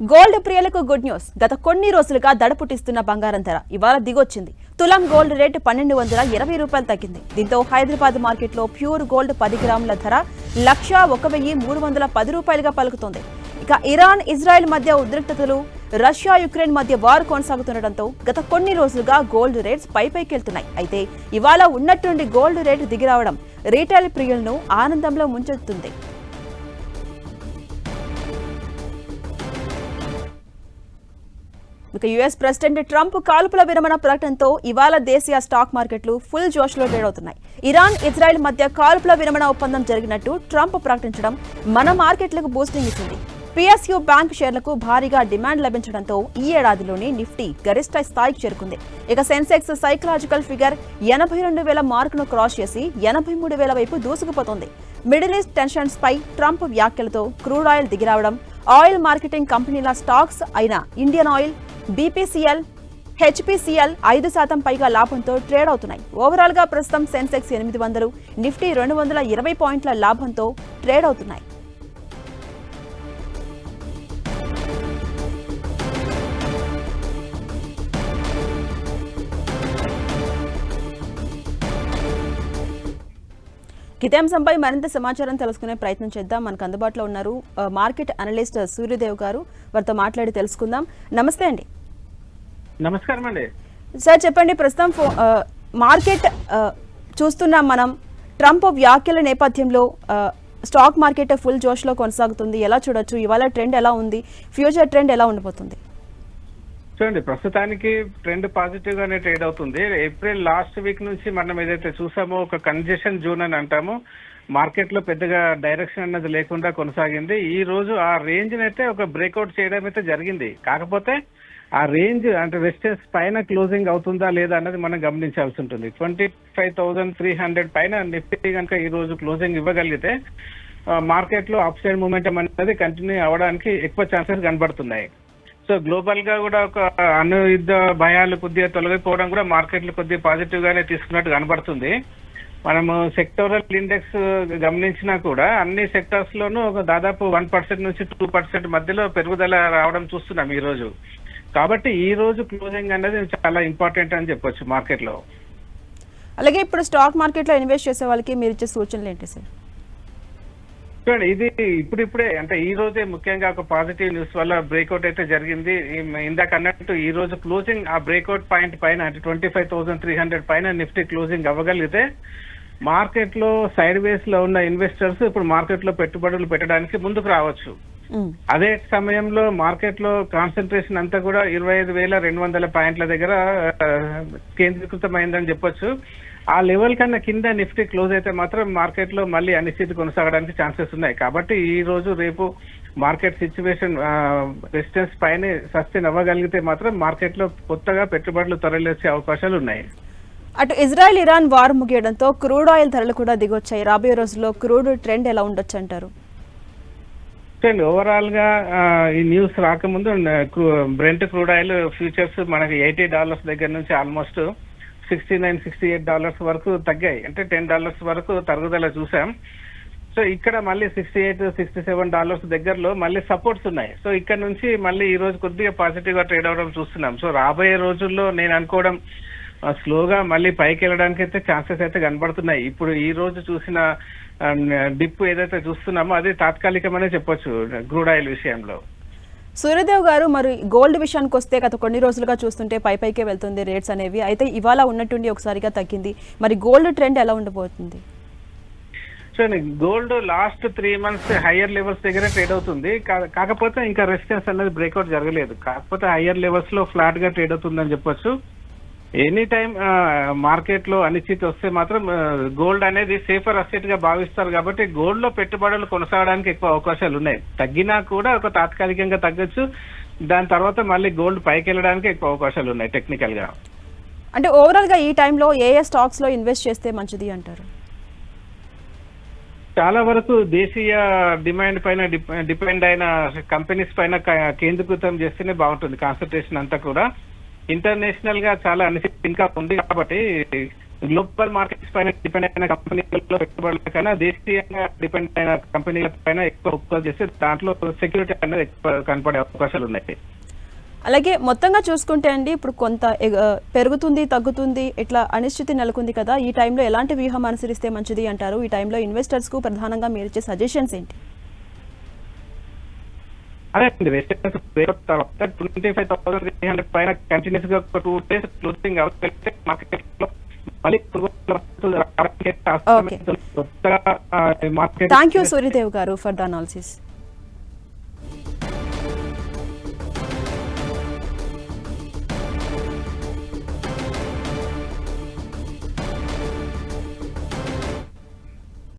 Gold ప్రియులకు good news. గత కొన్ని రోజులుగా దడ పుట్టిస్తున్న బంగారం ధర ఇవాళ దిగొచ్చింది. తులం గోల్డ్ రేటు పన్నెండు వందల ఇరవై రూపాయలు తగ్గింది. దీంతో హైదరాబాద్ మార్కెట్లో ప్యూర్ గోల్డ్ పది గ్రాముల ధర లక్ష ఒక వెయ్యి మూడు వందల పది రూపాయలుగా పలుకుతోంది. ఇక ఇరాన్ ఇజ్రాయెల్ మధ్య ఉద్రిక్తతలు రష్యా యుక్రెయిన్ మధ్య వారు కొనసాగుతుండటంతో గత కొన్ని రోజులుగా గోల్డ్ రేట్స్ పై పైకెళ్తున్నాయి అయితే ఇవాళ ఉన్నట్టుండి గోల్డ్ రేటు దిగిరావడం రీటైల్ ప్రియులను ఆనందంలో ముంచెత్తుంది ఇక యుఎస్ ప్రెసిడెంట్ ట్రంప్ కాల్పుల విరమణ ప్రకటనతో ఇవాళ దేశీయ స్టాక్ మార్కెట్లు ఫుల్ జోష్లో ట్రేడ్ అవుతున్నాయి ఇరాన్ ఇజ్రాయెల్ మధ్య కాల్పుల విరమణ ఒప్పందం జరిగినట్టు ట్రంప్ ప్రకటించడం మన మార్కెట్లకు బూస్టింగ్ ఇచ్చింది. పిఎస్యు బ్యాంక్ షేర్లకు భారీగా డిమాండ్ లభించడంతో ఈ ఏడాదిలోనే నిఫ్టీ గరిష్ట స్థాయికి చేరుకుంది. ఇక సెన్సెక్స్ సైకలాజికల్ ఫిగర్ ఎనభై రెండు వేల మార్కును క్రాస్ చేసి ఎనభై మూడు వేల వైపు దూసుకుపోతుంది. మిడిల్ ఈస్ట్ టెన్షన్స్ పై ట్రంప్ వ్యాఖ్యలతో క్రూడ్ ఆయిల్ దిగిరావడం ఆయిల్ మార్కెటింగ్ కంపెనీల స్టాక్స్ అయిన ఇండియన్ ఆయిల్ బీపీసీఎల్ హెచ్పీసీఎల్ ఐదు శాతం పైగా లాభంతో ట్రేడ్ అవుతున్నాయి. ఓవరాల్గా ప్రస్తుతం సెన్సెక్స్ ఎనిమిది వందలు నిఫ్టీ రెండు వందల ఇరవై పాయింట్ల లాభంతో ట్రేడ్ అవుతున్నాయి. ఇదే అంశంపై మరింత సమాచారం తెలుసుకునే ప్రయత్నం చేద్దాం. మనకు అందుబాటులో ఉన్నారు మార్కెట్ అనలిస్ట్ సూర్యదేవ్ గారు. వారితో మాట్లాడి తెలుసుకుందాం. నమస్తే అండి. నమస్కారం అండి. సార్ చెప్పండి ప్రస్తుతం మార్కెట్ చూస్తున్నాం మనం ట్రంప్ వ్యాఖ్యల నేపథ్యంలో స్టాక్ మార్కెట్ ఫుల్ జోష్లో కొనసాగుతుంది. ఎలా చూడొచ్చు? ఇవాళ ట్రెండ్ ఎలా ఉంది? ఫ్యూచర్ ట్రెండ్ ఎలా ఉండబోతుంది? చూడండి ప్రస్తుతానికి ట్రెండ్ పాజిటివ్ గానే ట్రేడ్ అవుతుంది. ఏప్రిల్ లాస్ట్ వీక్ నుంచి మనం ఏదైతే చూసామో ఒక కంజెషన్ జోన్ అని అంటాము. మార్కెట్లో పెద్దగా డైరెక్షన్ అన్నది లేకుండా కొనసాగింది. ఈ రోజు ఆ రేంజ్ అయితే ఒక బ్రేక్అవుట్ చేయడం అయితే జరిగింది. కాకపోతే ఆ రేంజ్ అంటే రెసిస్టెన్స్ పైన క్లోజింగ్ అవుతుందా లేదా అన్నది మనం గమనించాల్సి ఉంటుంది. Twenty five thousand three hundred పైన నిఫ్టీ కనుక ఈ రోజు క్లోజింగ్ ఇవ్వగలిగితే మార్కెట్లో అప్ సైడ్ మూమెంటం అనేది కంటిన్యూ అవ్వడానికి ఎక్కువ ఛాన్సెస్ కనబడుతున్నాయి. సో గ్లోబల్గా కూడా ఒక అనుయుద్ధ భయాలు కొద్దిగా తొలగిపోవడం కూడా మార్కెట్లు కొద్దిగా పాజిటివ్ గానే తీసుకున్నట్టు కనబడుతుంది. మనము సెక్టోరల్ ఇండెక్స్ గమనించినా కూడా అన్ని సెక్టర్స్ లోనూ ఒక దాదాపు వన్ పర్సెంట్ నుంచి టూ పర్సెంట్ మధ్యలో పెరుగుదల రావడం చూస్తున్నాం ఈ రోజు. కాబట్టి ఈ రోజు క్లోజింగ్ అనేది చాలా ఇంపార్టెంట్ అని చెప్పొచ్చు మార్కెట్లో. అలాగే ఇప్పుడు స్టాక్ మార్కెట్లో ఇన్వెస్ట్ చేసే వాళ్ళకి మీరు ఇచ్చే సూచనలు ఏంటి సార్? చూడండి ఇది ఇప్పుడిప్పుడే అంటే ఈ రోజే ముఖ్యంగా ఒక పాజిటివ్ న్యూస్ వల్ల బ్రేక్అవుట్ అయితే జరిగింది. ఇందాక అన్నట్టు ఈ రోజు క్లోజింగ్ ఆ బ్రేక్అవుట్ పాయింట్ పైన అంటే twenty five thousand three hundred పైన నిఫ్టీ క్లోజింగ్ అవ్వగలిగితే మార్కెట్లో సైడ్ వేస్లో ఉన్న ఇన్వెస్టర్స్ ఇప్పుడు మార్కెట్లో పెట్టుబడులు పెట్టడానికి ముందుకు రావచ్చు. అదే సమయంలో మార్కెట్లో కాన్సన్ట్రేషన్ అంతా కూడా ఇరవై ఐదు వేల రెండు వందల పాయింట్ల దగ్గర కేంద్రీకృతమైందని చెప్పొచ్చు. ఆ లెవెల్ కన్నా కింద నిఫ్టీ క్లోజ్ అయితే మాత్రం మార్కెట్లో మళ్ళీ అనిశ్చితి కొనసాగడానికి ఛాన్సెస్ ఉన్నాయి. కాబట్టి ఈ రోజు రేపు మార్కెట్ సిచ్యువేషన్ రెసిస్టెన్స్ పైన సస్టైన్ అవ్వగలిగితే మాత్రం మార్కెట్లో కొత్తగా పెట్టుబడులు తరలిచ్చే అవకాశాలు ఉన్నాయి. అటు ఇజ్రాయెల్ ఇరాన్ వార్ ముగియడంతో క్రూడ్ ఆయిల్ ధరలు కూడా దిగొచ్చాయి. రాబోయే రోజుల్లో క్రూడ్ ట్రెండ్ ఎలా ఉండొచ్చు అంటారు? చూడండి ఓవరాల్గా ఈ న్యూస్ రాకముందు బ్రెంట్ క్రూడ్ ఆయిల్ ఫ్యూచర్స్ మనకి ఎయిటీ డాలర్స్ దగ్గర నుంచి almost sixty nine sixty eight dollars వరకు తగ్గాయి. అంటే టెన్ డాలర్స్ వరకు తరుగుదల చూసాం. సో ఇక్కడ మళ్ళీ sixty eight sixty seven dollars దగ్గరలో మళ్ళీ సపోర్ట్స్ ఉన్నాయి. సో ఇక్కడ నుంచి మళ్ళీ ఈ రోజు కొద్దిగా పాజిటివ్గా ట్రేడ్ అవడం చూస్తున్నాం. సో రాబోయే రోజుల్లో నేను అనుకోవడం స్లోగా మళ్ళీ పైకి వెళ్ళడానికి అయితే ఛాన్సెస్ అయితే కనబడుతున్నాయి. ఇప్పుడు ఈ రోజు చూసిన డిప్ ఏదైతే చూస్తున్నామో అది తాత్కాలికమనే చెప్పొచ్చు క్రూడ్ ఆయిల్ విషయంలో. సూర్యదేవ్ గారు మరి గోల్డ్ విషయానికి వస్తే గత కొన్ని రోజులుగా చూస్తుంటే పై పైకే వెళ్తుంది రేట్స్ అనేవి. అయితే ఇవాళ ఉన్నట్టుండి ఒకసారిగా తగ్గింది. మరి గోల్డ్ ట్రెండ్ ఎలా ఉండబోతుంది? చూడండి gold last three months higher levels దగ్గర ట్రేడ్ అవుతుంది. కాకపోతే ఇంకా రెసిస్టెన్స్ అనేది బ్రేక్అవుట్ జరగలేదు. కాకపోతే హయ్యర్ లెవెల్స్లో ఫ్లాట్గా ట్రేడ్ అవుతుందని చెప్పొచ్చు. ఎనీ టైం మార్కెట్లో అనిశ్చితి వస్తే మాత్రం గోల్డ్ అనేది సేఫర్ అసెట్గా భావిస్తారు కాబట్టి గోల్డ్లో పెట్టుబడులు కొనసాగడానికి ఎక్కువ అవకాశాలు ఉన్నాయి. తగ్గినా కూడా ఒక తాత్కాలికంగా తగ్గొచ్చు. దాని తర్వాత మళ్ళీ గోల్డ్ పైకి వెళ్ళడానికి ఎక్కువ అవకాశాలు ఉన్నాయి టెక్నికల్గా. అంటే ఓవరాల్గా ఈ టైంలో ఏ ఏ స్టాక్స్లో ఇన్వెస్ట్ చేస్తే మంచిది అంటారు? చాలా వరకు దేశీయ డిమాండ్ పైన డిప్- డిపెండ్ అయిన కంపెనీస్ పైన కేంద్రీకృతం చేస్తేనే బాగుంటుంది. కాన్సన్ట్రేషన్ అంతా కూడా. ఇంటర్నేషనల్గా చాలా అనిశ్చితి ఇంకా ఉంది కాబట్టి గ్లోబల్ మార్కెట్స్ పైన డిపెండ్ అయిన కంపెనీలలో పెట్టుబడుల కన్నా దేశీయంగా డిపెండ్ అయిన కంపెనీల పైన ఎక్కువ ఫోకస్ చేస్తే దాంట్లో సెక్యూరిటీ అనేది ఎక్కువ కనపడే అవకాశాలు ఉన్నాయి. అలాగే మొత్తంగా చూసుకుంటే అండి ఇప్పుడు కొంత పెరుగుతుంది తగ్గుతుంది ఇట్లా అనిశ్చితి నెలకొంది కదా ఈ టైంలో ఎలాంటి వ్యూహం అనుసరిస్తే మంచిది అంటారు? ఈ టైంలో ఇన్వెస్టర్స్కు ప్రధానంగా మీరు ఇచ్చే సజెషన్స్ ఏంటి? అదే అండి రెసిడెన్స్ తర్వాత twenty five thousand three hundred పైన కంటిన్యూస్గా ఒక టూ డేస్ క్లోజింగ్ మార్కెట్లో మళ్ళీ మార్కెట్ థ్యాంక్ యూ సూర్యదేవ్ గారు ఫర్ ద అనాలిసిస్